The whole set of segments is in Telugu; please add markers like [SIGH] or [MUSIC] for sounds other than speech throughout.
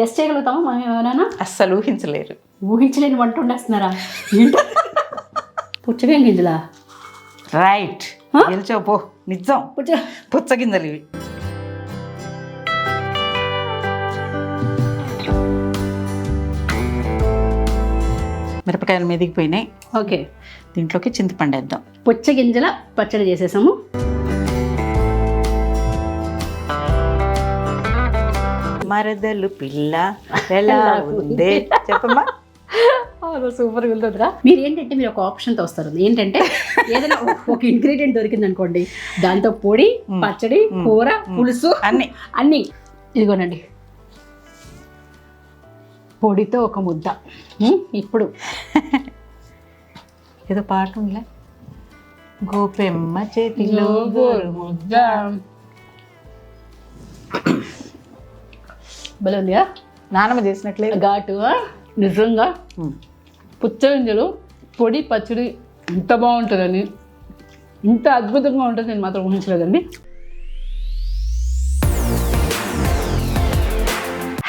గెస్ట్ చేయగలుగుతామా? మనం ఎవరైనా? అస్సలు ఊహించలేరు. ఊహించలేని వంట వండేస్తున్నారా? ఏంటో? పుచ్చకాయ గింజలా? రైట్. గెలిచావు పో. నిజం. పుచ్చ పుచ్చగింజలు ఇవి. మిరపకాయలు మెదిగిపోయినాయి ఓకే. దీంట్లోకి చింతపండు వేద్దాం. పుచ్చ గింజల పచ్చడి చేసేసాము. మరదలు పిల్ల [LAUGHS] ఎలా ఉంది? చెప్పమ్మా. సూపర్ వెళ్తుందిరా మీరు ఏంటంటే మీరు ఒక ఆప్షన్తో వస్తారు. ఏంటంటే ఏదైనా ఒక- ఇంగ్రీడియంట్ దొరికింది అనుకోండి. దాంతో పొడి పచ్చడి కూర పులుసు అన్ని. అన్నీ. ఇదిగోనండి. పొడితో ఒక ముద్ద. ఇప్పుడు. ఏదో పాట ఉందిలే. గోపెమ్మ చేతిలో ముద్ద భలే ఉందిగా నానమ్మ చేసినట్లేదు ఘాటు? నిజంగా. పుచ్చగింజలు పొడి పచ్చడి ఇంత బాగుంటుందని ఇంత అద్భుతంగా ఉంటుంది నేను మాత్రం ఊహించలేదండి.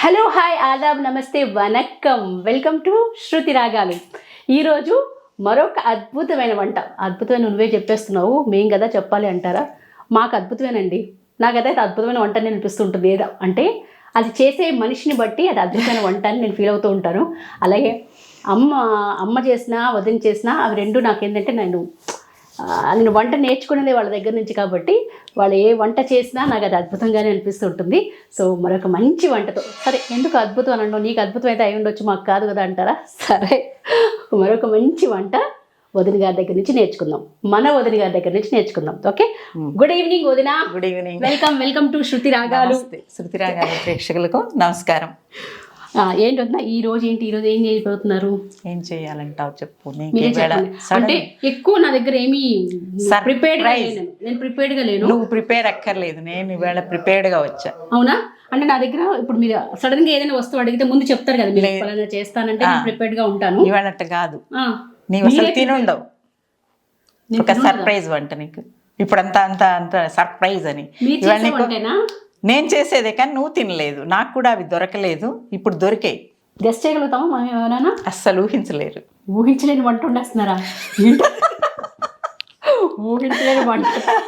హలో హాయ్ ఆదాబ్ నమస్తే వనక్కం. వెల్కమ్ టు శృతి రాగాలు. ఈరోజు మరొక అద్భుతమైన వంట. అద్భుతమైన నువ్వే చెప్పేస్తున్నావు. మేం కదా చెప్పాలి అంటారా? మాకు అద్భుతమేనండి. నాకైతే అది అద్భుతమైన వంట అని అనిపిస్తుంటుంది. ఏదో అంటే అది చేసే మనిషిని బట్టి అది అద్భుతమైన వంట అని నేను ఫీల్ అవుతూ ఉంటాను. అలాగే అమ్మ అమ్మ చేసినా వదిన చేసినా అవి రెండు నాకేంటంటే నేను నేను వంట నేర్చుకునేది వాళ్ళ దగ్గర నుంచి కాబట్టి వాళ్ళు ఏ వంట చేసినా నాకు అది అద్భుతంగానే అనిపిస్తుంటుంది సో మరొక మంచి వంటతో సరే ఎందుకు అద్భుతం అని నీకు అద్భుతం అయితే అయి ఉండొచ్చు మాకు కాదు కదా అంటారా? సరే మరొక మంచి వంట వదిన గారి దగ్గర నుంచి నేర్చుకుందాం. మన వదిన గారి దగ్గర నుంచి నేర్చుకుందాం. ఓకే? గుడ్ ఈవినింగ్ వదిన. Good evening welcome welcome to Shruti Ragalu నమస్తే శృతిరాగాల ప్రేక్షకులకు నమస్కారం. ఏంటి వదిన? ఈ రోజు ఏంటి? ఈ రోజు ఏం చేయబోతున్నారు? ఏం చేయాలంటావు చెప్పు అంటే ఎక్కువ నా దగ్గర ఏమీ. ప్రిపేర్డ్ నేను ప్రిపేర్డ్గా లేను. నువ్వు ప్రిపేర్ అక్కర్లేదు. నేను ఈవేళ ప్రిపేర్డ్గా వచ్చా. అవునా? అంటే నా దగ్గర ఇప్పుడు మీరు సడన్గా ఏదైనా వస్తువు అడిగితే ముందు చెప్తారు కదా మీరు చేస్తానంటే నేను ప్రిపేర్డ్గా ఉంటాను. ఇవాళ కాదు. నీవు అసలు తినుండవు. ఒక. సర్ప్రైజ్ వంట నీకు. ఇప్పుడంతా అంత అంత సర్ప్రైజ్ అని. నేను చేసేదే కానీ నువ్వు తినలేదు. నాకు కూడా అవి దొరకలేదు. ఇప్పుడు దొరికాయి. గెస్ట్ చేయగలుగుతామా మనం ఎవరైనా? అస్సలు ఊహించలేరు. ఊహించలేని వంట వండేస్తున్నారా? ఏంటో? ఊహించలేని వంట.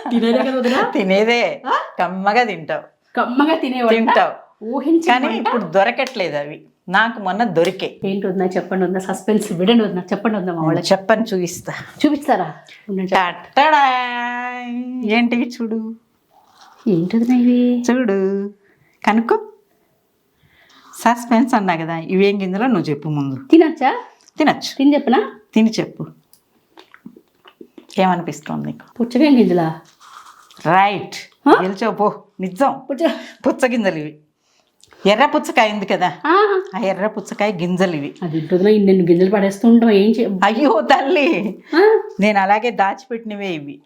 తినేదే కదా తినేదే. కమ్మగా తింటావు. కమ్మగా తినే తింటావు. ఊహించని కానీ ఇప్పుడు దొరకట్లేదు అవి. నాకు మొన్న దొరికాయి ఏంటి వదినా చెప్పండి వదినా సస్పెన్స్ విడండి వదినా చెప్పండి వద్దా మా వాళ్ళకి. చెప్పని చూపిస్తా. చూపిస్తారా. టట్టడా! ఏంటివి చూడు. ఏంటి వదినా ఇవి చూడు. కనుక్కో. సస్పెన్స్ అన్నా కదా ఇవేం గింజలో నువ్వు చెప్పు ముందు. తినచ్చా? తినచ్చు. తిని చెప్పనా? తిని చెప్పు. ఏమనిపిస్తుంది నీకు? పుచ్చకాయ గింజలా? రైట్ గెలిచావు పో. నిజం. పుచ్చ పుచ్చ గింజలు ఇవి. ఎర్ర పుచ్చకాయ ఉంది కదా. ఆ, ఎర్ర పుచ్చకాయ గింజలు ఇవి అది ఇన్ని గింజలు పడేస్తూ ఉంటాం ఏం అయ్యో తల్లి. నేను అలాగే దాచిపెట్టినవే ఇవి.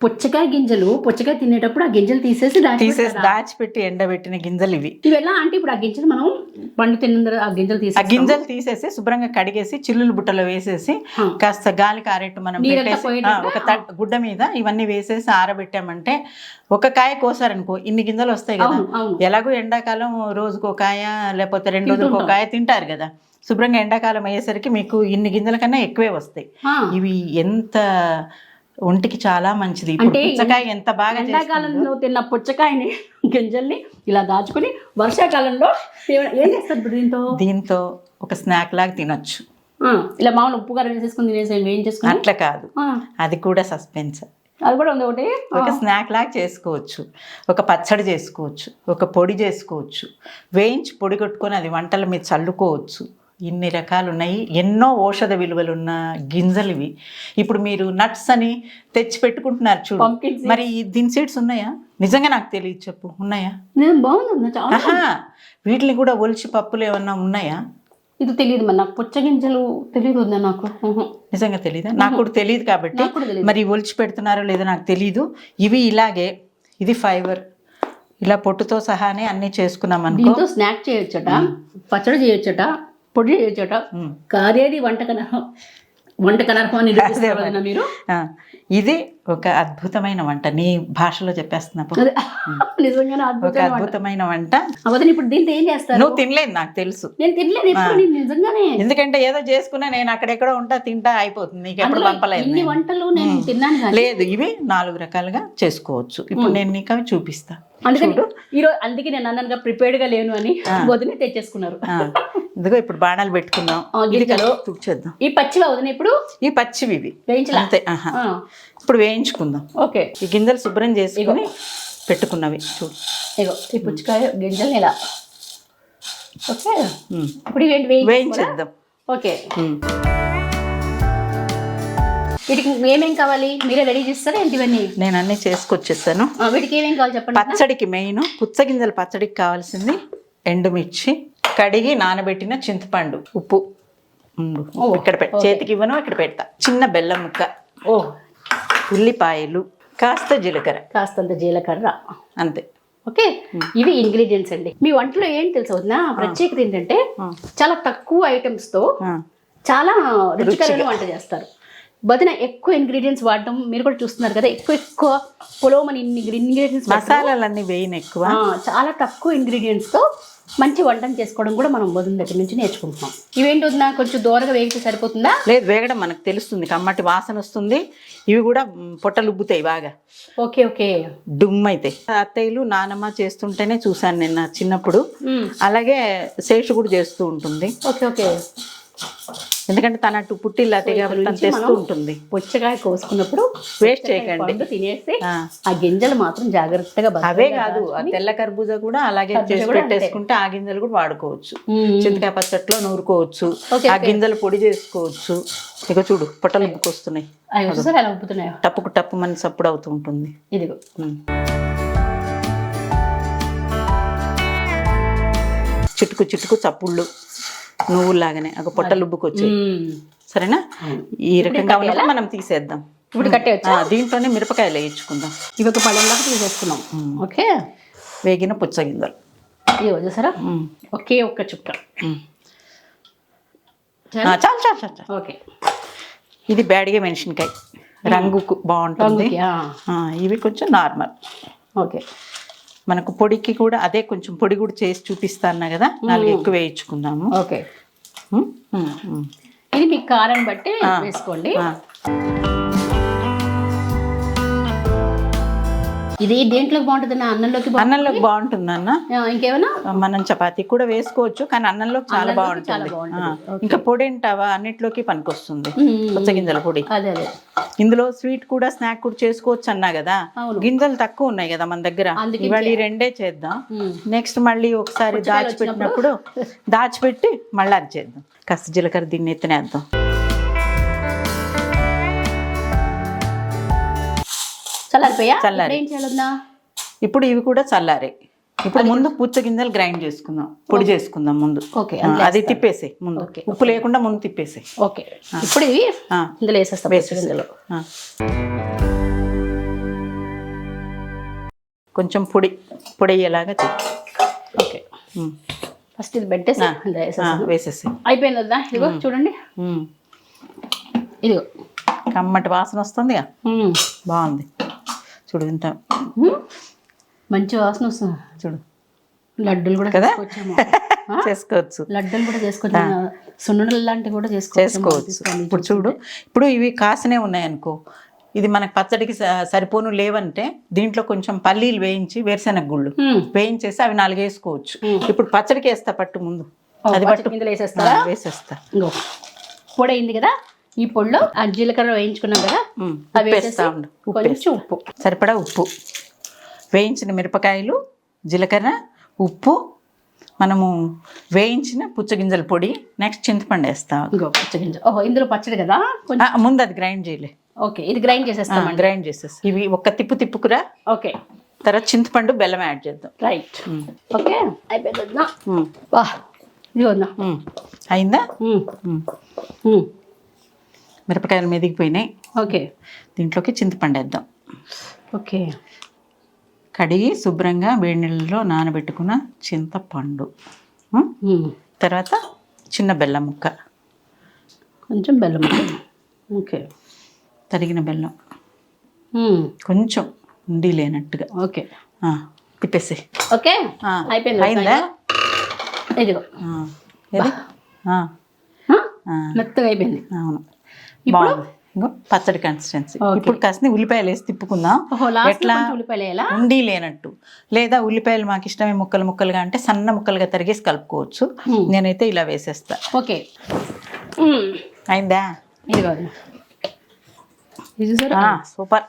పుచ్చకాయ గింజలు పుచ్చకాయ తినేటప్పుడు ఆ గింజలు తీసేసి తీసేసి దాచిపెట్టి ఎండబెట్టిన గింజలు ఇవి. ఇవి ఎలా అంటే ఇప్పుడు ఆ గింజలు మనం పండు తిన్న ఆ గింజలు ఆ తీసి గింజలు తీసేసి శుభ్రంగా కడిగేసి చిల్లులు బుట్టలో వేసేసి ఆ. కాస్త గాలి కారేట్టు మనం? ఆ, ఒక గుడ్డ మీద ఇవన్నీ వేసేసి ఆరబెట్టామంటే ఒక కాయ కోసారనుకో ఇన్ని గింజలు వస్తాయి కదా. ఎలాగో ఎండాకాలం రోజుకో కాయ లేకపోతే రెండు రోజులకో కాయ తింటారు కదా. శుభ్రంగా ఎండాకాలం అయ్యేసరికి మీకు ఇన్ని గింజల కన్నా ఎక్కువే వస్తాయి. ఆ, ఇవి ఎంత ఒంటికి చాలా మంచిది. అంటే పుచ్చకాయ ఎంత బాగా. ఎండాకాలంలో తిన్న పుచ్చకాయని [LAUGHS] గింజల్ని ఇలా దాచుకుని వర్షాకాలంలో ఏం- చేస్తారు ఇప్పుడు దీంతో? దీంతో ఒక స్నాక్ లాగా తినొచ్చు. ఇలా మామూలు ఉప్పు కారం వేసేసుకుని తినేసి ఏం చేసుకుని? అట్లా కాదు. అది కూడా సస్పెన్స్. అది కూడా ఉంది ఒకటి? ఒక స్నాక్ లాగా చేసుకోవచ్చు. ఒక పచ్చడి చేసుకోవచ్చు. ఒక పొడి చేసుకోవచ్చు. వేయించి పొడి కొట్టుకొని అది వంటల మీద చల్లుకోవచ్చు. ఇన్ని రకాలు ఉన్నాయి ఎన్నో ఔషధ విలువలు ఉన్న గింజలు ఇవి ఇప్పుడు మీరు నట్స్ అని తెచ్చి పెట్టుకుంటున్నారు చూడు. మరి దీని సీడ్స్ ఉన్నాయా? నిజంగా నాకు తెలియదు చెప్పు. ఉన్నాయా? వీటిని కూడా ఒలిచి పప్పులు ఏమన్నా ఉన్నాయా? ఇది తెలియదు మరి నాకు పుచ్చ గింజలు తెలియదు నాకు. నిజంగా తెలీదా? నాకు కూడా తెలియదు కాబట్టి తెలియదు. మరి ఒలిచి పెడుతున్నారో లేదో నాకు తెలీదు. ఇవి ఇలాగే ఇది ఫైబర్. ఇలా పొట్టుతో సహానే అన్ని చేసుకున్నాం అనుకో స్నాక్ చేయొచ్చట పచ్చడి చేయొచ్చట పొడి చేయొచ్చట ఉమ్. కారేది వంటకన వంట కనర్పని నిరూపిస్తారు వదినా మీరు. ఇది ఒక అద్భుతమైన వంట. నీ భాషలో చెప్పేస్తున్నా పో. అదే, నిజంగానే ఒక అద్భుతమైన వంట. వదిన ఇప్పుడు దీంతో ఏం చేస్తారు? నువ్వు తినలేదు నాకు తెలుసు. నేను తినలేదు నిజంగానే. ఎందుకంటే ఏదో చేసుకున్నా నేను అక్కడెక్కడో ఉంటా తింటా అయిపోతుంది. నీకు ఎప్పుడు పంపలేదు ఇన్ని నేను. వంటలు నేను తిన్నాను లేదు ఇవి నాలుగు రకాలుగా చేసుకోవచ్చు. ఇప్పుడు నేను నీకు అవి చూపిస్తా. అందుకని ఈరోజు అందుకే నేను అన్నగా ప్రిపేర్డ్గా లేను అని వదిన తెచ్చేసుకున్నారు. ఇదిగో ఇప్పుడు బాణాలు పెట్టుకుందాం. గింజలు. తుడిచేద్దాం ఈ పచ్చివా వదిన ఇప్పుడు? ఈ పచ్చివి ఇవి. అంతే ఇప్పుడు వేయించుకుందాం. ఓకే. ఈ గింజలు శుభ్రం చేసుకుని పెట్టుకున్నవి. చూడు. ఇగో ఈ పుచ్చకాయ గింజలు ఇలా. ఓకే. ఇప్పుడు వేయించేద్దాం. ఓకే. వీటికి ఏమేం కావాలి? మీరే రెడీ చేస్తారా ఏంటి ఇవన్నీ? నేను అన్నీ చేసుకొచ్చేసాను వీటికి ఏమేం కావాలి చెప్పండి పచ్చడికి మెయిన్ పుచ్చగింజల పచ్చడికి కావాల్సింది ఎండుమిర్చి కడిగి నానబెట్టిన చింతపండు ఉప్పు. ఇక్కడ చేతికి ఇవ్వను ఇక్కడ పెడతా. చిన్న బెల్లం ముక్క. ఓ. ఉల్లిపాయలు కాస్త జీలకర్ర. కాస్తంత జీలకర్ర. అంతే. ఓకే. ఇవి ఇంగ్రీడియంట్స్ అండి. మీ వంటలో ఏం తెలుసు వదినా ప్రత్యేకత ఏంటంటే చాలా తక్కువ ఐటమ్స్తో చాలా రుచికరమైన వంట చేస్తారు. బదిన ఎక్కువ ఇంగ్రీడియంట్స్ వాడటం మీరు కూడా చూస్తున్నారు కదా ఎక్కువ ఎక్కువ పొలవమని ఇన్ని ఇంగ్రీడియంట్స్ మసాలాలన్నీ వేయను ఎక్కువ. చాలా తక్కువ ఇంగ్రీడియంట్స్తో మంచి వంటను చేసుకోవడం కూడా మనం వదిన దగ్గర నుంచి నేర్చుకుంటున్నాం. ఇవేంటి వదినా కొంచెం దూరగా వేగితే సరిపోతుందా? లేదు వేగడం మనకు తెలుస్తుంది. కమ్మటి వాసన వస్తుంది. ఇవి కూడా పొట్టలు ఉబ్బుతాయి బాగా. Okay okay. డుమ్ అయితే. అత్తయ్యలు నానమ్మ చేస్తుంటేనే చూశాను నిన్న చిన్నప్పుడు. అలాగే శేషు కూడా చేస్తూ ఉంటుంది. Okay okay. ఎందుకంటే తన అటు కాబట్టి తను తెస్తూ ఉంటుంది. పుచ్చకాయ కోసుకున్నప్పుడు వేస్ట్ చేయకండి. తినేసి ఆ. గింజలు మాత్రం జాగ్రత్తగా అవే కాదు ఆ తెల్ల కర్బూజా కూడా అలాగే చేసి పెట్టేసుకుంటే ఆ గింజలు కూడా వాడుకోవచ్చు. చింతకాయ పచ్చట్లో నూరుకోవచ్చు. ఆ గింజలు పొడి చేసుకోవచ్చు. ఇక చూడు పొట్టలు ఉబ్బుకొస్తున్నాయి ఎలా ఉబ్బుతున్నాయో టప్పుకు టప్పు మన సప్పుడు అవుతూ ఉంటుంది. ఇదిగో. చిటుకు చిటుకు చప్పుళ్ళు. నువ్వులాగానే ఒక పొట్టలు ఉబ్బుకొచ్చాయి మ్మ్. సరేనా? ఈ రకంగా ఉన్నప్పుడు మనం తీసేద్దాం. ఇప్పుడు కట్టేయచ్చు? ఆ, దీంట్లోనే మిరపకాయలు వేయించుకుందాం. ఇవి ఒక పళ్ళెంలోకి తీసేసుకున్నాం. ఓకే. వేగిన పుచ్చగింజలు. ఇది చూసారా. ఒకే ఒక్క చుక్క. చాలు చాలు చాలు. ఓకే. ఇది బ్యాడిగా మెణసినకాయ రంగుకు బాగుంటుంది. ఇవి కొంచెం నార్మల్. ఓకే. మనకు పొడికి కూడా అదే కొంచెం పొడి కూడా చేసి చూపిస్తాను కదా నాలుగు ఎక్కువ వేయించుకుందాము. ఓకే. ఇది మీకు కారం బట్టి వేసుకోండి. ఇది దేంట్లోకి బాగుంటుంది అన్నంలోకి బాగుంటుంది? అన్నంలోకి బాగుంటుంది అన్న? ఇంకేమైనా మనం చపాతీ కూడా వేసుకోవచ్చు కానీ అన్నంలోకి చాలా బాగుంటుంది. ఇంకా పొడి ఏంటావా అన్నిట్లోకి పనికొస్తుంది. మ్మ్. పుచ్చగింజల పొడి. అదే అదే. ఇందులో స్వీట్ కూడా స్నాక్ కూడా చేసుకోవచ్చు అన్నా కదా. గింజలు తక్కువ ఉన్నాయి కదా మన దగ్గర. ఇవాళ ఈ రెండే చేద్దాం. నెక్స్ట్ మళ్ళీ ఒకసారి దాచిపెట్టినప్పుడు దాచిపెట్టి మళ్ళీ అది చేద్దాం కాస్త జీలకర్ర దీన్ని ఎత్తనేద్దాం చల్లారిపోయా? చల్లారి. ఇప్పుడు ఇవి కూడా చల్లారే. ఇప్పుడు ముందు పుచ్చ గింజలు గ్రైండ్ చేసుకుందాం. పొడి చేసుకుందాం ముందు. ఓకే అది తిప్పేసే ముందు. ఉప్పు లేకుండా ముందు తిప్పేసే ఓకే. ఇప్పుడు ఇవి. ఇందులో వేసేస్తాం ఆ. కొంచెం పొడి పొడి అయ్యేలాగా. ఓకే. ఫస్ట్ ఇది పెట్టేసి వేసేసి అయిపోయింది వద్దా ఇదిగో చూడండి. ఇదిగో. కమ్మటి వాసన వస్తుందిగా. బాగుంది. చూడు ఇంత. మంచి వాసన వస్తుంది. చూడు. లడ్డూలు కూడా కదా? [LAUGHS] చేసుకోవచ్చు. లడ్డూలు కూడా చేసుకోవచ్చు. సున్నుండలు లాంటివి కూడా చేసుకోవచ్చు. చేసుకోవచ్చు ఇప్పుడు చూడు. ఇప్పుడు ఇవి కాసనే ఉన్నాయనుకో. ఇది మనకు పచ్చడికి సరిపోను లేవంటే దీంట్లో కొంచెం పల్లీలు వేయించి వేరుశెనగ గుళ్ళు. వేయించేసి అవి నాలుగు వేసుకోవచ్చు ఇప్పుడు పచ్చడికి వేస్తా పట్టు ముందు. అది పట్టు. వేసేస్తా. ఇంకో. పొడి అయింది కదా? ఈ పొడిలో ఆ జీలకర్ర వేయించుకున్నాం కదా? అవి. కొంచెం ఉప్పు. సరిపడా ఉప్పు. వేయించిన మిరపకాయలు జీలకర్ర ఉప్పు. మనము వేయించిన పుచ్చగింజల పొడి. నెక్స్ట్ చింతపండు వేస్తా. ఇంకో పచ్చగింజ. ఓహో ఇందులో పచ్చడి కదా? ముందు అది గ్రైండ్ చేయలే. ఓకే ఇది గ్రైండ్ చేసేస్తామండి గ్రైండ్ చేసేసి ఇవి ఒక్క తిప్పు తిప్పుకురా. ఓకే. తర్వాత చింతపండు బెల్లం యాడ్ చేద్దాం. రైట్ ఓకే అయిపోయింది వద్దా ఉమ్, వా ఇది వద్దా ఉమ్. అయిందా. మిరపకాయలు మెదిగిపోయినాయి ఓకే. దీంట్లోకి చింతపండు వేద్దాం. ఓకే. కడిగి శుభ్రంగా వేడి నీళ్ళలో నానబెట్టుకున్న చింతపండు. తర్వాత చిన్న బెల్లం ముక్క. కొంచెం బెల్లం ఓకే. తరిగిన బెల్లం. కొంచెం ఉండి లేనట్టుగా. ఓకే. తిప్పేసి. ఓకే. అయిపోయింది. అయిందా? ఇదిగో. మెత్తగా అయిపోయింది. అవును. ఇప్పుడు? ఇంకో పచ్చడి కన్సిస్టెన్సీ. ఇప్పుడు కాస్త ఉల్లిపాయలు వేసి తిప్పుకుందాం. ఎట్లా? ఉండి లేనట్టు. లేదా ఉల్లిపాయలు మాకు ఇష్టమే ముక్కలు ముక్కలుగా అంటే సన్న ముక్కలుగా తరిగేసి కలుపుకోవచ్చు. Hmm. నేనైతే ఇలా వేసేస్తా. ఓకే. మ్మ్. అయిందా? సూపర్.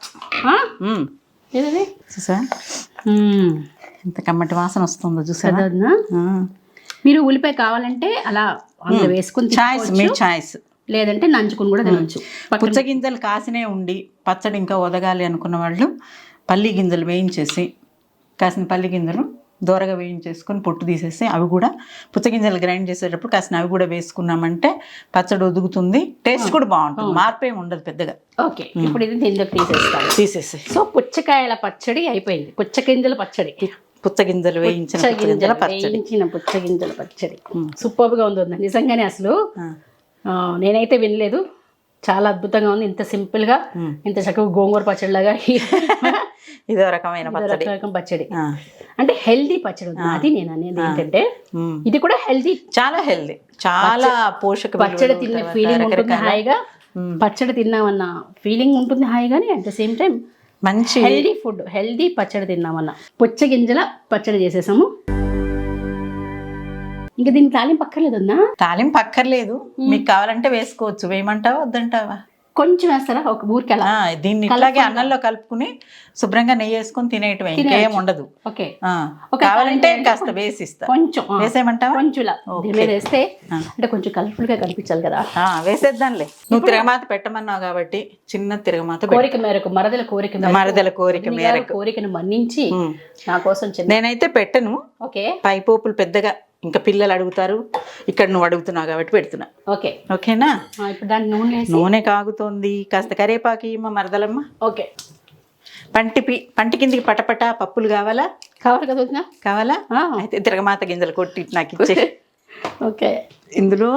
ఏదది? చూసా. ఎంత కమ్మటి వాసన వస్తుందో చూసారా? మీరు ఉల్లిపాయ కావాలంటే అలా వేసుకుని చాయిస్ మీ. చాయిస్ లేదంటే నంచుకుని కూడా తినొచ్చు. పుచ్చగింజలు కాసినే ఉండి పచ్చడి ఇంకా ఒదగాలి అనుకున్న వాళ్ళు పల్లి గింజలు వేయించేసి కాసిన పల్లి గింజలు దూరగా వేయించేసుకొని పొట్టు తీసేసి అవి కూడా పుచ్చగింజలు గ్రైండ్ చేసేటప్పుడు కాసిన అవి కూడా వేసుకున్నామంటే పచ్చడి ఒదుగుతుంది టేస్ట్ కూడా బాగుంటుంది. మార్పేం ఉండదు పెద్దగా. ఓకే ఇప్పుడు ఇది దీంట్లోకి తీసేస్తాను. తీసేసి. సో పుచ్చకాయల పచ్చడి అయిపోయింది. పుచ్చగింజల పచ్చడి. పుచ్చగింజలు వేయించిన పుచ్చగింజల పచ్చడి. వేయించిన పుచ్చగింజల పచ్చడి. సూపర్గా ఉంది. నిజంగానే అసలు నేనైతే వినలేదు. చాలా అద్భుతంగా ఉంది. ఇంత సింపుల్గా మ్మ్. ఇంత చక్కగా గోంగూర పచ్చడిలాగా ఇదో రకమైన పచ్చడి. రకం పచ్చడి. ఆ. అంటే హెల్దీ పచ్చడి ఉంది. అది నేను అనేది ఏంటంటే. ఇది కూడా హెల్దీ. చాలా హెల్దీ. చాలా పోషక పచ్చడి తిన్న ఫీలింగ్ ఉంటుంది హాయిగా. పచ్చడి తిన్నామన్న ఫీలింగ్ ఉంటుంది హాయిగానే. అట్ ద సేమ్ టైం మంచి హెల్దీ ఫుడ్ హెల్దీ పచ్చడి తిన్నామన్న. పుచ్చ గింజల పచ్చడి చేసేసాము. ఇంకా దీనికి తాలింపు అక్కర్లేదన్నా? తాలింపు అక్కర్లేదు. మీకు కావాలంటే వేసుకోవచ్చు. వేయమంటావా వద్దంటావా? కొంచెం వేస్తారా? ఒక ఊరికి అలా? దీన్ని ఇట్లాగే అన్నంలో కలుపుకుని శుభ్రంగా నెయ్యి వేసుకొని తినేయటమే. ఇంకేం ఉండదు. ఓకే. కావాలంటే కాస్త వేసిస్తా. కొంచెం వేసేయమంటావా? కొంచెం వేస్తే. అంటే కొంచెం కలర్ఫుల్గా కనిపించాలి కదా. వేసేద్దాంలే. నువ్వు తిరగమాత పెట్టమన్నావు కాబట్టి చిన్న తిరగమాత. కోరిక మేరకు మరదల కోరిక మేరకు మరదల కోరిక మేరకు. కోరికను మన్నించి. నా కోసం చిన్న నేనైతే పెట్టను. ఓకే. పై పోపులు పెద్దగా ఇంకా పిల్లలు అడుగుతారు ఇక్కడ నువ్వు అడుగుతున్నావు కాబట్టి పెడుతున్నా. ఓకే. ఓకేనా? ఇప్పుడు దానికి నూనె నూనె కాగుతోంది. కాస్త కరేపాకు ఇమ్మ మరదలమ్మ. ఓకే. పంటి పంటి కిందికి పటపట పప్పులు కావాలా? కావాలి కదా? కావాలా? అయితే తిరగమాత గింజలు కొట్టి నాకు ఇచ్చే. ఓకే. ఇందులో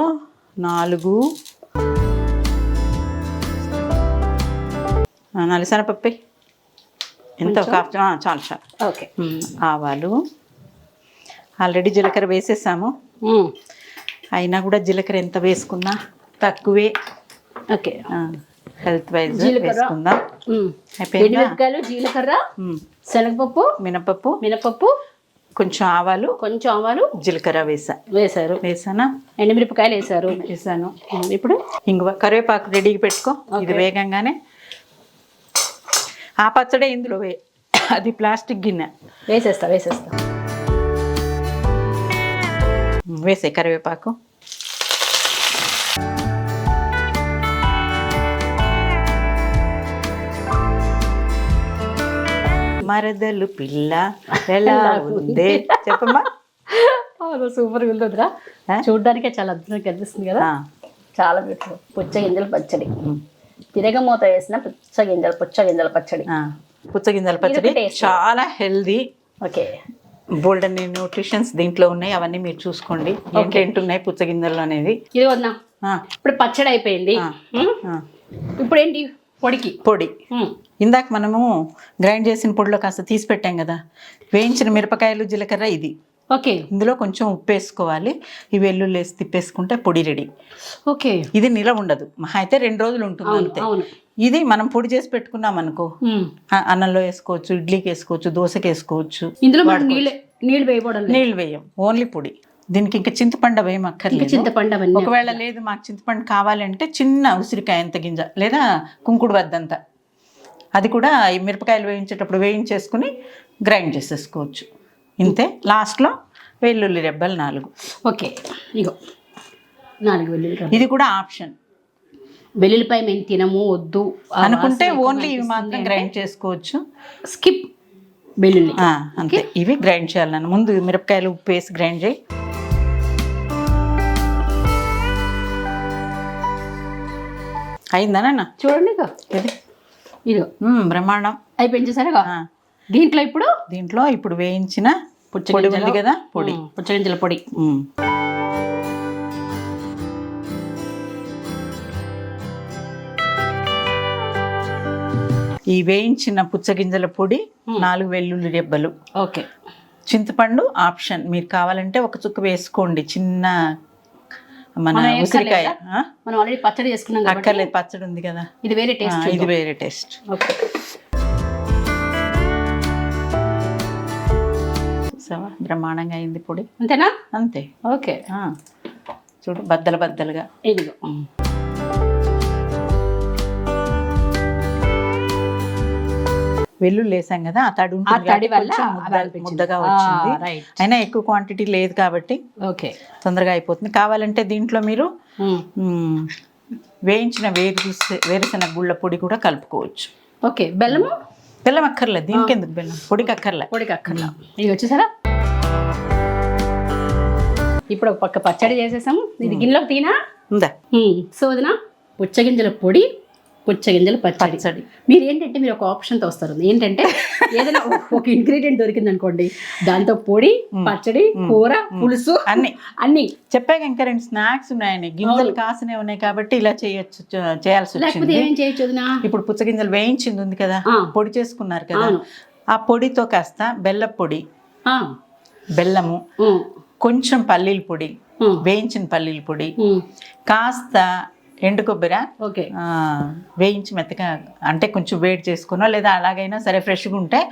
నాలుగు నాలుగు శనపప్పు ఎంత? ఒక చాలు చాలు. ఓకే. ఆవాలు ఆల్రెడీ జీలకర్ర వేసేసాము. అయినా కూడా జీలకర్ర ఎంత వేసుకున్నా తక్కువే. ఓకే. Health wise. వేసుకుందాం. అయిపోయిందా? జీలకర్ర శనగపప్పు మినపప్పు. మినపప్పు కొంచెం ఆవాలు. కొంచెం ఆవాలు. జీలకర్ర వేసా. వేశారు. వేసానా? ఎండుమిరపకాయలు వేశారు? వేసాను. ఇప్పుడు? ఇంగువ కరివేపాకు రెడీకి పెట్టుకో. ఇది వేగంగానే. ఆ పచ్చడే ఇందులో వే అది ప్లాస్టిక్ గిన్నె. వేసేస్తా వేసేస్తా. వేసే కరివేపాకు మరదలు పిల్ల ఎలా ఉంది చెప్పమ్మా. సూపర్ ఉంటుందిరా ఆ? చూడడానికే చాలా అద్భుతంగా కనిపిస్తుంది కదా. చాలా బ్యూటిఫుల్ పుచ్చ గింజల పచ్చడి. తిరగమూత వేసిన పుచ్చ గింజల పుచ్చ గింజల పచ్చడి. ఆ. పుచ్చగింజల పచ్చడి. చాలా హెల్దీ. ఓకే. బోల్డ్ అన్ని న్యూట్రిషన్స్ దీంట్లో ఉన్నాయి అవన్నీ మీరు చూసుకోండి. ఏంటేంటి ఉన్నాయి పుచ్చగింజలు అనేది? ఇది వద్దా ఇప్పుడు పచ్చడి అయిపోయింది. ఇప్పుడు ఏంటి పొడికి. పొడి. ఇందాక మనము గ్రైండ్ చేసిన పొడిలో కాస్త తీసి పెట్టాం కదా. వేయించిన మిరపకాయలు జీలకర్ర ఇది. ఓకే. ఇందులో కొంచెం ఉప్పు వేసుకోవాలి. ఈ వెల్లుల్లి వేసి తిప్పేసుకుంటే పొడి రెడీ. ఓకే. ఇది నిలవ ఉండదు. మహా అయితే రెండు రోజులు ఉంటుంది అంతే. ఇది మనం పొడి చేసి పెట్టుకున్నాం అనుకో. అన్నంలో వేసుకోవచ్చు ఇడ్లీకి వేసుకోవచ్చు దోశకి వేసుకోవచ్చు ఇందులో నీళ్ళు నీళ్ళు వేయకూడదు నీళ్ళు వేయం ఓన్లీ పొడి. దీనికి ఇంకా చింతపండు వేయం అక్కర్లేదు. చింతపండు ఒకవేళ లేదు మాకు చింతపండు కావాలంటే చిన్న ఉసిరికాయ అంత గింజ లేదా కుంకుడు వద్దంత. అది కూడా ఈ మిరపకాయలు వేయించేటప్పుడు వేయించేసుకుని గ్రైండ్ చేసేసుకోవచ్చు. ఇంతే. లాస్ట్లో వెల్లుల్లి రెబ్బలు నాలుగు. ఓకే. ఇగో నాలుగు వెల్లుల్లి ఇది కూడా ఆప్షన్. వెల్లుల్లిపాయ మేము తినము వద్దు. అనుకుంటే ఓన్లీ ఇవి మాత్రం గ్రైండ్ చేసుకోవచ్చు. స్కిప్ వెల్లుల్లి. అంతే. ఇవి గ్రైండ్ చేయాలి నన్ను. ముందు మిరపకాయలు ఉప్పు వేసి గ్రైండ్ చేయి. అయిందనా చూడండి ఇక ఇది. బ్రహ్మాండం. అయిపోయింది చూసారా ఆ, దీంట్లో ఇప్పుడు? దీంట్లో ఇప్పుడు వేయించిన పుచ్చగింజలు కదా? పొడి. పుచ్చగింజల పొడి. ఈ వేయించిన పుచ్చగింజల పొడి నాలుగు వెల్లుల్లి రెబ్బలు. ఓకే. చింతపండు ఆప్షన్. మీరు కావాలంటే ఒక చుక్క వేసుకోండి. చిన్న మన ఉసిరికాయ? మనం ఆల్రెడీ పచ్చడి చేసుకున్నాం అక్కర్లేదు పచ్చడి ఉంది కదా. ఇది వేరే టేస్ట్ ఇది వేరే టేస్ట్ ఓకే. బ్రహ్మాండంగా అయింది పొడి. అంతేనా? అంతే. ఓకే. చూడు బద్దలు బద్దలుగా. ఇదిగో. వెల్లుల్లి వేసాం కదా ఆ తడి ఆ తడి వల్ల. ముద్దగా వచ్చింది. అయినా ఎక్కువ క్వాంటిటీ లేదు కాబట్టి ఓకే. తొందరగా అయిపోతుంది. కావాలంటే దీంట్లో మీరు వేయించిన వేరు వేరుశెనగ గుళ్ళ పొడి కూడా కలుపుకోవచ్చు. ఓకే. బెల్లము? బెల్లం అక్కర్లేదు దీనికి ఎందుకు బెల్లం? పొడికి అక్కర్లే. పొడికి అక్కర్లా. ఇది వచ్చేసారా? ఇప్పుడు ఒక పక్క పచ్చడి చేసేసాము. ఇది గిన్నెలోకి తీనా? ఉందా? సో వదిన పుచ్చగింజల పొడి పుచ్చగింజల పచ్చడి. మీరు ఏంటంటే మీరు ఒక ఆప్షన్తో వస్తారు. ఏంటంటే ఏదైనా ఒక- [LAUGHS] ఇంగ్రీడియంట్ దొరికింది అనుకోండి దాంతో పొడి పచ్చడి కూర పులుసు అన్ని. అన్ని. చెప్పాక ఇంకా రెండు స్నాక్స్ ఉన్నాయని గింజలు కాసినవి ఉన్నాయి కాబట్టి ఇలా చేయొచ్చు చేయాల్సి లేకపోతే వచ్చింది. ఏమేం చేయొచ్చు ఇప్పుడు పుచ్చగింజలు వేయించింది ఉంది కదా. పొడి చేసుకున్నారు కదా. ఆ పొడితో కాస్త బెల్ల పొడి బెల్లము కొంచెం పల్లీల పొడి వేయించిన పల్లీల పొడి కాస్త ఎండు కొబ్బరి ఓకే. వేయించి మెత్తగా అంటే కొంచెం వేడి చేసుకునో లేదా అలాగైనా సరే ఫ్రెష్గా ఉంటే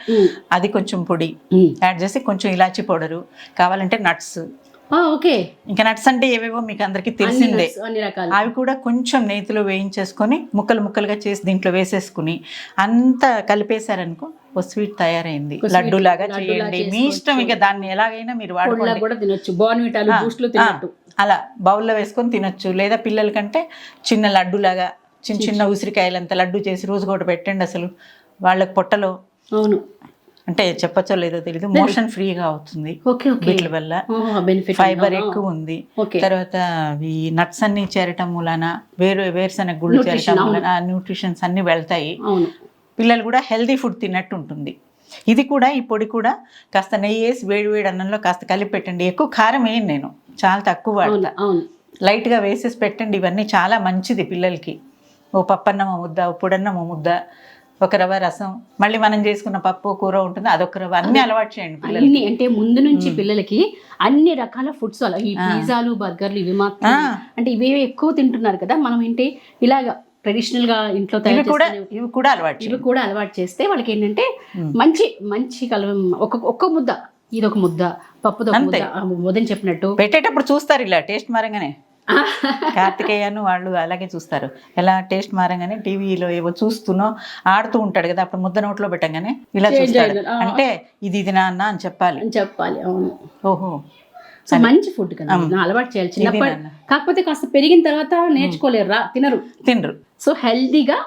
అది కొంచెం పొడి. యాడ్ చేసి కొంచెం ఇలాచి పౌడరు. కావాలంటే నట్స్. ఓకే. ఇంకా నట్స్ అంటే ఏవేవో మీకు అందరికీ తెలిసిందే. అవి కూడా కొంచెం నేతిలో వేయించేసుకొని ముక్కలు ముక్కలుగా చేసి దీంట్లో వేసేసుకుని అంతా కలిపేశారనుకో ఓ స్వీట్ తయారైంది. లడ్డు లాగా చేయండి. మీ ఇష్టం ఇక దాన్ని ఎలాగైనా మీరు వాడుకోండి కూడా తినొచ్చు. బూస్ట్లు అలా బౌల్లో వేసుకొని తినొచ్చు. లేదా పిల్లలకంటే చిన్న లడ్డులాగా చిన్న చిన్న ఉసిరికాయలంత లడ్డు చేసి రోజు కూడా పెట్టండి అసలు. వాళ్ళకి పొట్టలో అవును. అంటే చెప్పచ్చో లేదో తెలియదు మోషన్ ఫ్రీగా అవుతుంది. వీటి వల్ల ఫైబర్ ఎక్కువ ఉంది. తర్వాత ఈ నట్స్ అన్ని చేరటం మూలన వేరు వేరుశనగ గుళ్ళు చేరటం అవును. మూలన న్యూట్రిషన్స్ అన్ని వెళ్తాయి. పిల్లలు కూడా హెల్దీ ఫుడ్ తిన్నట్టు ఉంటుంది. ఇది కూడా ఈ పొడి కూడా కాస్త నెయ్యి వేసి వేడి వేడి అన్నంలో కాస్త కలిపి పెట్టండి. ఎక్కువ కారం వేయను నేను. చాలా తక్కువ వాడతా. లైట్గా వేసేసి పెట్టండి. ఇవన్నీ చాలా మంచిది పిల్లలకి. ఓ పప్పన్నమ ముద్ద ఓ పొడన్నమ ముద్ద ఒక రవ్వ రసం మళ్ళీ మనం చేసుకున్న పప్పు కూర ఉంటుంది అదొక రవ్వ. అన్ని అలవాటు చేయండి అన్ని అంటే ముందు నుంచి పిల్లలకి అన్ని రకాల ఫుడ్స్ అలా ఈ పిజ్జాలు బర్గర్లు ఇవి మాత్రం. అంటే ఇవి ఎక్కువ తింటున్నారు కదా మనం ఏంటి ఇలాగా ట్రెడిషనల్గా ఇంట్లో తయారు కూడా ఇవి కూడా అలవాటు ఇవి కూడా అలవాటు చేస్తే వాళ్ళకి ఏంటంటే మంచి మంచి కలవ ఒక ఒక్క ముద్ద ఇది ఒక ముద్ద పప్పుతో ముద్ద ఉదయం చెప్పినట్టు. పెట్టేటప్పుడు చూస్తారు ఇలా టేస్ట్ మారంగానే. కార్తికేయను వాళ్ళు అలాగే చూస్తారు. ఎలా టేస్ట్ మారంగానే టీవీలో ఏవో చూస్తూనో ఆడుతూ ఉంటాడు కదా అప్పుడు ముద్ద నోట్లో పెట్టంగానే ఇలా చూస్తాడు. అంటే ఇది ఇది నాన్న అని చెప్పాలి. అని చెప్పాలి అవును. ఓహో. సో మంచి ఫుడ్ కదా అలవాటు చేయాలి. చిన్నప్పటి. కాకపోతే కాస్త పెరిగిన తర్వాత నేర్చుకోలేరు రా తినరు. తినరు. సో హెల్దీగా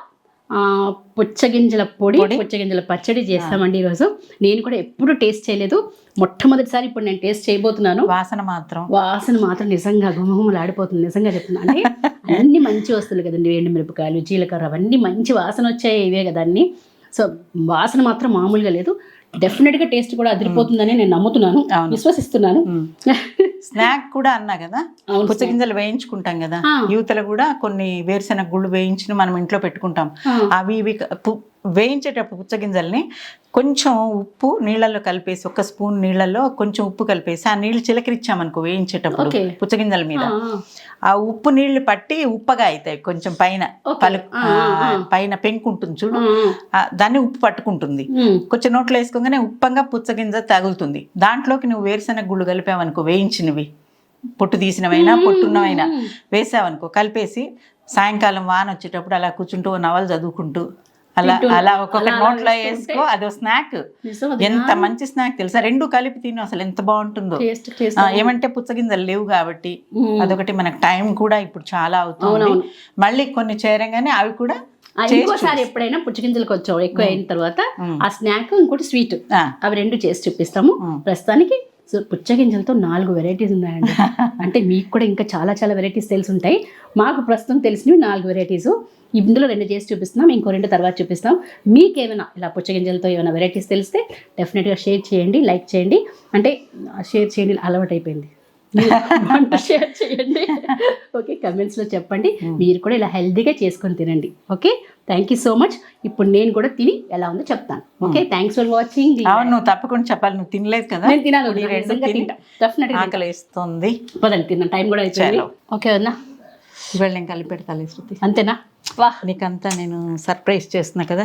పుచ్చగింజల పొడి పుచ్చగింజల పచ్చడి చేస్తామండి ఈరోజు. నేను కూడా ఎప్పుడు టేస్ట్ చేయలేదు. మొట్టమొదటిసారి ఇప్పుడు నేను టేస్ట్ చేయబోతున్నాను. వాసన మాత్రం. వాసన మాత్రం నిజంగా గుమగుమలాడిపోతుంది. నిజంగా చెప్తున్నా అంటే [LAUGHS] అన్ని మంచి వస్తువులు కదండి. ఎండు మిరపకాయలు జీలకర్ర అవన్నీ మంచి వాసన వచ్చాయి ఇవే కదా అన్ని. సో వాసన మాత్రం మామూలుగా లేదు. డెఫినెట్గా టేస్ట్ కూడా అదిరిపోతుందని నేను నమ్ముతున్నాను. విశ్వసిస్తున్నాను. [LAUGHS] స్నాక్ కూడా అన్నా కదా పుచ్చగింజలు వేయించుకుంటాం కదా. యువతలు కూడా కొన్ని వేరుశెనగ గుళ్ళు వేయించిన మనం ఇంట్లో పెట్టుకుంటాం. అవి ఇవి వేయించేటప్పుడు పుచ్చగింజల్ని కొంచెం ఉప్పు నీళ్ళల్లో కలిపేసి ఒక స్పూన్ నీళ్ళల్లో కొంచెం ఉప్పు కలిపేసి ఆ నీళ్ళు చిలకరిచ్చామనుకో వేయించేటప్పుడు. పుచ్చగింజల మీద. ఆ, ఉప్పు నీళ్ళు పట్టి ఉప్పగా అవుతాయి కొంచెం పైన ఆ, పైన పెంకు ఉంటుంది చూడు. దాన్ని ఉప్పు పట్టుకుంటుంది. కొంచెం నోట్లో వేసుకోగానే ఉప్పంగా పుచ్చగింజ తగులుతుంది. దాంట్లోకి నువ్వు వేరుశెనగ గుళ్ళు కలిపావనుకో వేయించినవి. పొట్టు తీసినవైనా పొట్టున్నవైనా వేసావనుకో కలిపేసి సాయంకాలం వాన వచ్చేటప్పుడు అలా కూర్చుంటూ నవలు చదువుకుంటూ అలా అలా ఒక్కొక్క నోట్లో వేసుకో అదో స్నాక్. ఎంత మంచి స్నాక్ తెలుసా? రెండు కలిపి తిను అసలు ఎంత బాగుంటుందో. ఏమంటే పుచ్చగింజలు లేవు కాబట్టి. అదొకటి మనకు టైం కూడా ఇప్పుడు చాలా అవుతుంది. మళ్ళీ కొన్ని చేరంగానే అవి కూడా ఇంకోసారి ఎప్పుడైనా పుచ్చగింజలకు వచ్చావు ఎక్కువ అయిన తర్వాత ఆ స్నాక్ ఇంకోటి స్వీట్ అవి రెండు చేసి చూపిస్తాము. ప్రస్తుతానికి సో పుచ్చగింజలతో నాలుగు వెరైటీస్ ఉన్నాయండి. [LAUGHS] అంటే మీకు కూడా ఇంకా చాలా చాలా వెరైటీస్ తెలిసి ఉంటాయి. మాకు ప్రస్తుతం తెలిసినవి నాలుగు వెరైటీస్ ఇందులో రెండు చేసి చూపిస్తున్నాం ఇంకో రెండు తర్వాత చూపిస్తాం. మీకు ఏమైనా ఇలా పుచ్చగింజలతో ఏమైనా వెరైటీస్ తెలిస్తే డెఫినెట్గా షేర్ చేయండి లైక్ చేయండి. అంటే షేర్ చేయండి అలవాటు అయిపోయింది. [LAUGHS] వంట షేర్ చేయండి. [LAUGHS] ఓకే కమెంట్స్లో చెప్పండి. మీరు కూడా ఇలా హెల్తీగా చేసుకొని తినండి. Okay thank you so much ఇప్పుడు నేను కూడా తిని ఎలా ఉందో చెప్తాను. ఓకే థ్యాంక్స్ ఫర్ వాచింగ్ అవును నువ్వు తప్పకుండా చెప్పాలి. నువ్వు తినలేదు కదా? నేను తినాలి డెఫినెట్గా ఆకలి వేస్తుంది పదండి తిన్నాను టైం కూడా అయిపోయింది. ఓకే వద్దా? ఇవాళ నేను కలిపి పెడతాను శృతి. అంతేనా? వా. నీకంతా నేను సర్ప్రైజ్ చేస్తున్నా కదా?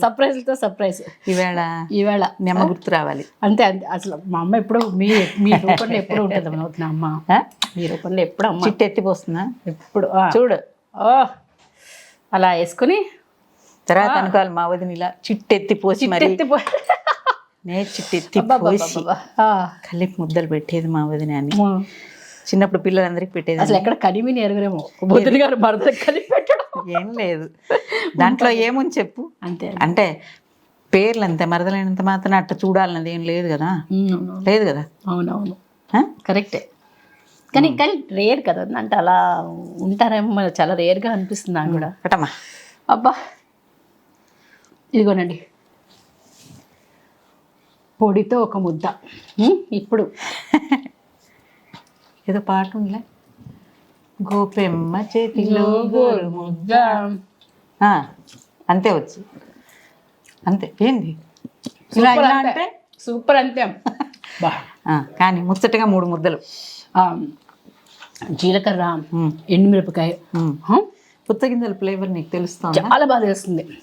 సర్ప్రైజ్తో సర్ప్రైజ్ ఈవేళ ఈవేళ మీ అమ్మ గుర్తు రావాలి. అంతే అంతే. అసలు మా అమ్మ ఎప్పుడు మీ మీ రూపంలో ఎప్పుడు ఉంటుంది అమ్మ అవుతున్నా అమ్మ. ఆ? మీ రూపంలో ఎప్పుడు అమ్మ. చిట్టు ఎత్తిపోస్తుందా ఎప్పుడు. చూడు. ఓ. అలా వేసుకుని తర్వాత అనుకోవాలి మా వదిన ఇలా చిట్టు ఎత్తి పోసి మరి. ఎత్తిపో నే చిట్టు ఎత్తి పోసి. కలిపి ముద్దలు పెట్టేది మా వదిన అని. చిన్నప్పుడు పిల్లలందరికీ పెట్టేది అసలు ఎక్కడ కనిమిని ఎరగరేమో. బుద్ధుని గారు భర్త కలిపి పెట్టడం. ఏం లేదు. దాంట్లో ఏముంది చెప్పు? అంతే. అంటే పేర్లు అంతే మరదలైనంత మాత్రం అట్ట చూడాలన్నది ఏం లేదు కదా. లేదు కదా? అవునవును? కరెక్టే. కానీ కానీ రేర్ కదా. అంటే అలా ఉంటారేమో చాలా రేర్గా అనిపిస్తుంది నాకు కూడా. పెట్టమ్మా. అబ్బా. ఇదిగోనండి. పొడితో ఒక ముద్ద. ఇప్పుడు. [LAUGHS] ఏదో పాట ఉండలే గోపెమ్మ చేతిలో గోరు ముద్ద. ఆ, అంతే వచ్చు. అంతే. ఏంది? ఇలా సూపర్ ఇలా అంతే. అంటే? సూపర్ అంతే. బా [LAUGHS] ఆ, కానీ ముచ్చటగా మూడు ముద్దలు. జీలకర్ర ఎండుమిరపకాయ పుచ్చగింజల ఫ్లేవర్ నీకు తెలుస్తుందా? చాలా బాగా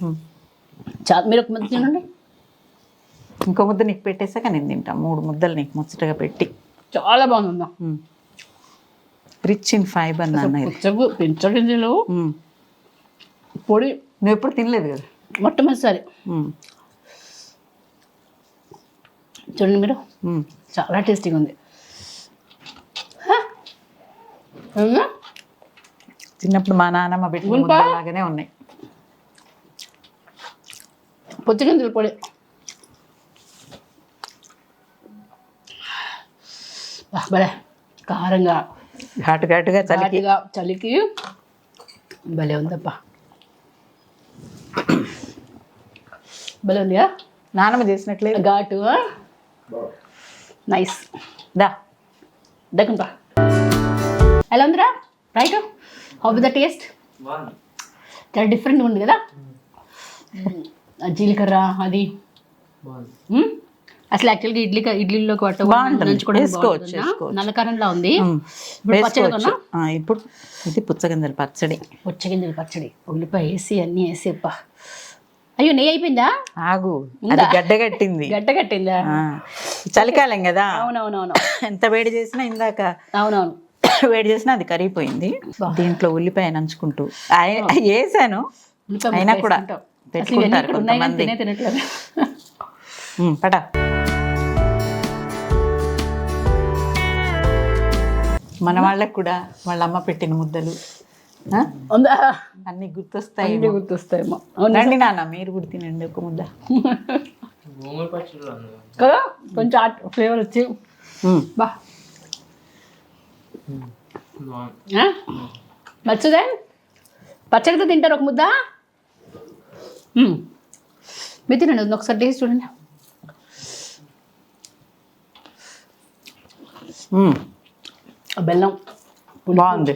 ఉమ్. చాలా మీరు ఒక ముద్ద తినండి. ఇంకో ముద్ద నీకు పెట్టేసాక నేను తింటా. మూడు ముద్దలు నీకు ముచ్చటగా పెట్టి. చాలా బాగుంది రిచ్ ఇన్ ఫైబర్ నాన్న పెంచగింజలు. పొడి. నువ్వు ఎప్పుడు తినలేదు కదా? మొట్టమొదటిసారి. చూడండి మీరు. చాలా టేస్టీగా ఉంది హ? అవునా? చిన్నప్పుడు మా నాన్నమ్మ పెట్టిన ఉంటా? ముద్దలాగానే ఉన్నాయి. పుచ్చగింజల పొడి. భలే కారంగా. ఘాటు ఘాటుగా చలికి. ఘాటుగా చలికి. భలే ఉందప్పా భలే ఉందిగా? నాన్నమ్మ చేసినట్లేదు. ఘాటు నైస్ దా. దగ్గర ఎలా ఉందిరా రైట్ హౌ ద టేస్ట్ చాలా డిఫరెంట్ ఉంది కదా? ఆ జీలకర్ర అది. మ్మ్? అసలు యాక్చువల్గా ఇడ్లీ ఇడ్లీలోకి పట్ట బాగుంటుంది. నంచుకోవడానికి వేసుకోవచ్చు, బాగుంటుందా? వేసుకోవచ్చు. నల్లకారంలా ఉంది. ఉమ్. ఇప్పుడు ఇది పుచ్చగింజల పచ్చడి. పుచ్చగింజల పచ్చడి. ఉల్లిపాయ వేసి అన్నీ వేసి అబ్బా. అయ్యో నెయ్యి అయిపోయిందా? ఆగు. అది గడ్డగట్టింది గడ్డ కట్టిందా? ఆ, చలికాలం కదా. అవునవునవును. ఎంత వేడి చేసినా ఇందాక అవునవును. వేడి చేసినా అది కరిగిపోయింది. దీంట్లో ఉల్లిపాయ నంచుకుంటూ. వేసాను. అయినా కూడా పెట్టుకుంటారు కొంతమంది. పట మన వాళ్ళకు కూడా వాళ్ళ అమ్మ పెట్టిన ముద్దలు. అన్ని గుర్తొస్తాయి అన్నీ గుర్తొస్తాయేమో. అవును రండి నాన్న మీరు కూడా తినండి ఒక ముద్ద. కదా? కొంచెం ఫ్లేవర్ వచ్చి. బా? నచ్చుదే పచ్చడితో తింటారు ఒక ముద్ద. మీరు తినండి ఒకసారి టేస్ట్ చూడండి. బెల్లం. బాగుంది.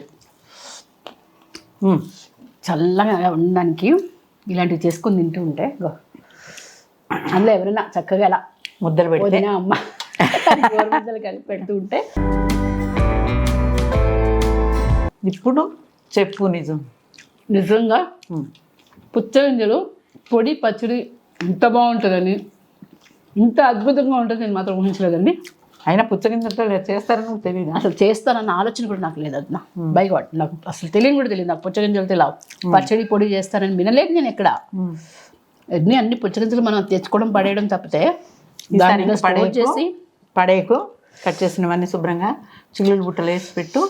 చల్లగా ఉండడానికి ఇలాంటివి చేసుకొని తింటూ ఉంటే. అందులో ఎవరైనా చక్కగా ఇలా ముద్దలు పెడితే. అమ్మ [LAUGHS] ముద్దలు కలిపి పెడుతూ ఉంటే. ఇప్పుడు చెప్పు నిజం. నిజంగా? పుచ్చగింజలు పొడి పచ్చడి ఇంత బాగుంటుందని ఇంత అద్భుతంగా ఉంటుంది నేను మాత్రం ఊహించలేదండి. అయినా పుచ్చగింజలతో చేస్తారని తెలియదా అసలు చేస్తానన్న ఆలోచన కూడా నాకు లేదు అన్న బై గాడ్ నాకు అసలు తెలియని కూడా తెలియదు. నాకు పుచ్చగింజలు తెలియవు పచ్చడి పొడి చేస్తానని వినలేదు నేను ఎక్కడ. అన్ని అన్ని పుచ్చగింజలు మనం తెచ్చుకోవడం పడేయడం తప్పితే దాన్ని పడేయకు. చేసి పడేకు కట్ చేసినవన్నీ శుభ్రంగా చిల్లులు బుట్టలు వేసి పెట్టు.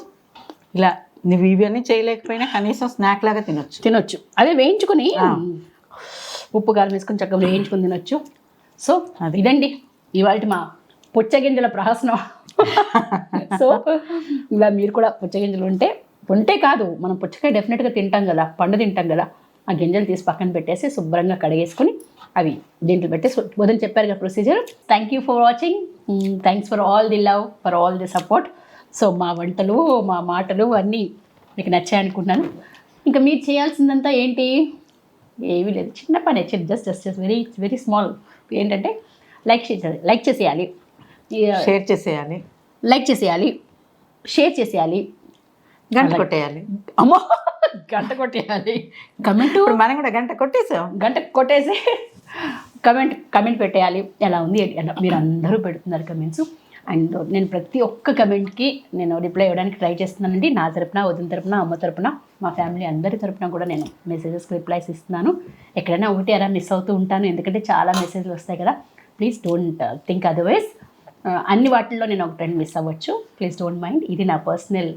ఇలా నువ్వు ఇవన్నీ చేయలేకపోయినా కనీసం స్నాక్ లాగా తినొచ్చు. తినొచ్చు. అదే వేయించుకొని ఉప్పు కారం వేసుకొని చక్కగా వేయించుకొని తినొచ్చు. సో అది. ఇదండి ఇవాళ మా పుచ్చగింజల ప్రహసనం. సో ఇలా మీరు కూడా పుచ్చగింజలు ఉంటే ఉంటే కాదు మనం పుచ్చకాయ డెఫినెట్గా తింటాం కదా పండు తింటాం కదా ఆ గింజలు తీసి పక్కన పెట్టేసి శుభ్రంగా కడిగేసుకొని అవి దీంట్లో పెట్టేసి వదిలి చెప్పారు కదా procedure thank you for watching thanks for all the love for all the support so మా వంటలు మా మాటలు అన్నీ మీకు నచ్చాయనుకుంటున్నాను ఇంకా మీరు చేయాల్సిందంతా ఏంటి? ఏమీ లేదు. చిన్న పని just just just very very small ఏంటంటే లైక్ చేసేది లైక్ చేసేయాలి. షేర్ చేసేయాలి. లైక్ చేసేయాలి. షేర్ చేసేయాలి. గంట. కొట్టేయాలి. అమ్మో గంట కొట్టేయాలి. కమెంట్ మనం కూడా గంట కొట్టేసాం. గంట కొట్టేసి కమెంట్ కమెంట్ పెట్టేయాలి. ఎలా ఉంది? మీరు అందరూ పెడుతున్నారు కమెంట్స్ అండ్ నేను ప్రతి ఒక్క కమెంట్కి నేను రిప్లై ఇవ్వడానికి ట్రై చేస్తున్నానండి. నా తరపున వదిన తరపున అమ్మ తరపున మా ఫ్యామిలీ అందరి తరపున కూడా నేను మెసేజెస్కి రిప్లైస్ ఇస్తున్నాను. ఎక్కడైనా ఒకటి అలా మిస్ అవుతూ ఉంటాను. ఎందుకంటే చాలా మెసేజ్లు వస్తాయి కదా. ప్లీజ్ డోంట్ థింక్ అదర్వైజ్ అన్ని వాటిల్లో నేను ఒక ట్రెండ్ మిస్ అవ్వచ్చు. ప్లీజ్ డోంట్ మైండ్ ఇది నా పర్సనల్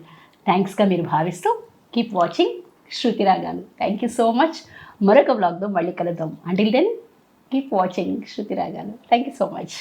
థ్యాంక్స్గా మీరు భావిస్తూ కీప్ వాచింగ్ శృతిరాగాను థ్యాంక్ యూ సో మచ్ మరొక బ్లాగ్తో మళ్ళీ కలుద్దాం. Until then keep watching Shruti రాగాను thank you so much